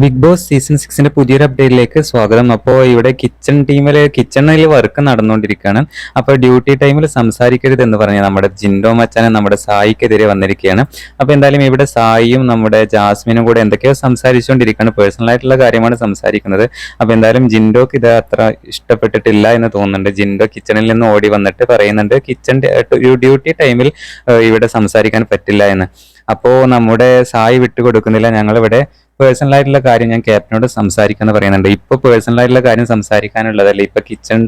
Big boss season സിക്സിന്റെ പുതിയൊരു അപ്ഡേറ്റിലേക്ക് സ്വാഗതം. അപ്പോൾ ഇവിടെ കിച്ചൺ ടീമിൽ കിച്ചണിൽ വർക്ക് നടന്നുകൊണ്ടിരിക്കുകയാണ്. അപ്പോൾ ഡ്യൂട്ടി ടൈമിൽ സംസാരിക്കരുത് എന്ന് പറഞ്ഞ് നമ്മുടെ ജിൻഡോ മച്ചാനെ നമ്മുടെ സായിക്കെതിരെ വന്നിരിക്കുകയാണ്. അപ്പോൾ എന്തായാലും ഇവിടെ സായിയും നമ്മുടെ ജാസ്മിനും കൂടെ എന്തൊക്കെയോ സംസാരിച്ചുകൊണ്ടിരിക്കുകയാണ്. പേഴ്സണൽ ആയിട്ടുള്ള കാര്യമാണ് സംസാരിക്കുന്നത്. അപ്പോൾ എന്തായാലും ജിൻഡോക്ക് ഇത് അത്ര ഇഷ്ടപ്പെട്ടിട്ടില്ല എന്ന് തോന്നുന്നുണ്ട്. ജിൻഡോ കിച്ചണിൽ നിന്ന് ഓടി വന്നിട്ട് പറയുന്നുണ്ട് കിച്ചൺ ഡ്യൂട്ടി ടൈമിൽ ഇവിടെ സംസാരിക്കാൻ പറ്റില്ല എന്ന്. അപ്പോൾ നമ്മുടെ സായി വിട്ടുകൊടുക്കുന്നില്ല ഞങ്ങളിവിടെ പേഴ്സണൽ ആയിട്ടുള്ള കാര്യം ഞാൻ ക്യാപ്റ്റനോട് സംസാരിക്കാന്ന് പറയുന്നുണ്ട്. ഇപ്പോൾ പേഴ്സണൽ ആയിട്ടുള്ള കാര്യം സംസാരിക്കാനുള്ളതല്ല? ഇപ്പൊ കിച്ചൺ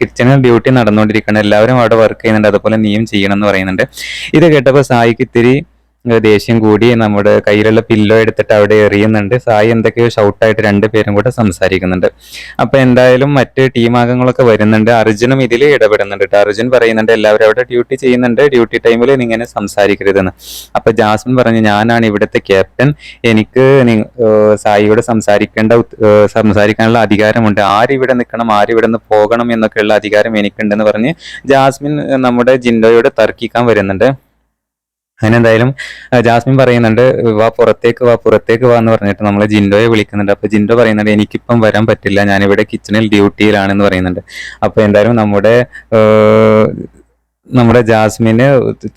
കിച്ചണിൽ ഡ്യൂട്ടി നടന്നുകൊണ്ടിരിക്കണം എല്ലാവരും അവിടെ വർക്ക് ചെയ്യുന്നുണ്ട്. അതുപോലെ നീയും ചെയ്യണം എന്ന് പറയുന്നുണ്ട്. ഇത് കേട്ടപ്പോൾ സായിക്ക് ഇത്തിരി ദേഷ്യം കൂടി നമ്മുടെ കയ്യിലുള്ള പില്ലോ എടുത്തിട്ട് അവിടെ എറിയുന്നുണ്ട്. സായി എന്തൊക്കെയോ ഷൗട്ടായിട്ട് രണ്ടുപേരും കൂടെ സംസാരിക്കുന്നുണ്ട്. അപ്പൊ എന്തായാലും മറ്റ് ടീം അംഗങ്ങളൊക്കെ വരുന്നുണ്ട്. അർജുനും ഇതിൽ ഇടപെടുന്നുണ്ട് കേട്ടോ അർജുൻ പറയുന്നുണ്ട് എല്ലാവരും അവിടെ ഡ്യൂട്ടി ചെയ്യുന്നുണ്ട്. ഡ്യൂട്ടി ടൈമിൽ ഇങ്ങനെ സംസാരിക്കരുതെന്ന്. അപ്പൊ ജാസ്മിൻ പറഞ്ഞു ഞാനാണ് ഇവിടുത്തെ ക്യാപ്റ്റൻ എനിക്ക് സായിയോട് സംസാരിക്കേണ്ട സംസാരിക്കാനുള്ള അധികാരമുണ്ട്. ആരിവിടെ നിൽക്കണം ആരിവിടെ നിന്ന് പോകണം എന്നൊക്കെയുള്ള അധികാരം എനിക്കുണ്ടെന്ന് പറഞ്ഞ് ജാസ്മിൻ നമ്മുടെ ജിൻഡോയോട് തർക്കിക്കാൻ വരുന്നുണ്ട്. അങ്ങനെ എന്തായാലും ജാസ്മിൻ പറയുന്നുണ്ട് വാ പുറത്തേക്ക് വാ പുറത്തേക്ക് വാ എന്ന് പറഞ്ഞിട്ട് നമ്മൾ ജിൻഡോയെ വിളിക്കുന്നുണ്ട്. അപ്പൊ ജിൻഡോ പറയുന്നുണ്ട് എനിക്കിപ്പം വരാൻ പറ്റില്ല ഞാനിവിടെ കിച്ചണിൽ ഡ്യൂട്ടിയിലാണെന്ന് പറയുന്നുണ്ട്. അപ്പൊ എന്തായാലും നമ്മുടെ നമ്മുടെ ജാസ്മിന്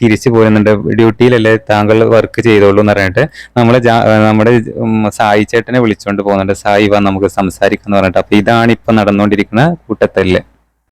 തിരിച്ചു പോരുന്നുണ്ട്. ഡ്യൂട്ടിയിലല്ലേ താങ്കൾ വർക്ക് ചെയ്തോളൂ എന്ന് പറഞ്ഞിട്ട് നമ്മളെ നമ്മുടെ സായി ചേട്ടനെ വിളിച്ചുകൊണ്ട് പോകുന്നുണ്ട്. സായി വാ നമുക്ക് സംസാരിക്കാന്ന് പറഞ്ഞിട്ട്. അപ്പൊ ഇതാണ് ഇപ്പൊ നടന്നുകൊണ്ടിരിക്കുന്ന കൂട്ടത്തല്ല്.